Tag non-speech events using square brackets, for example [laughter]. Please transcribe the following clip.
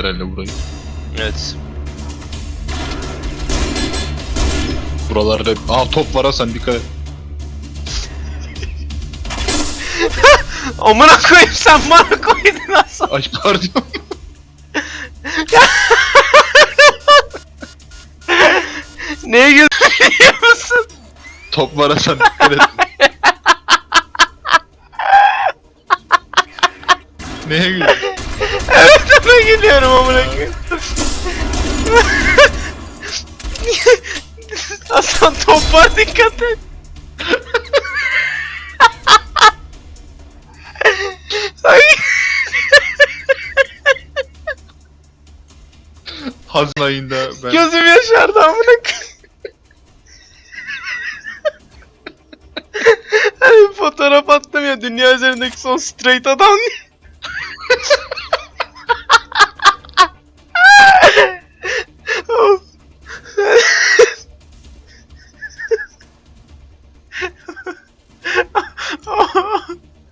herhalde burayı. Evet. Buralarda... Aa top var ha sen dikkat et. [laughs] Amına koyayım sen bana koydun nasıl? Ay pardon. [laughs] Neye musun? top var ha sen dikkat et. [laughs] Neye gülüyorsun? Hasan top var dikkat et. Ay. Hazin ayında ben... Gözüm yaşardı amına. Hani fotoğraf attım ya dünya üzerindeki son straight adam.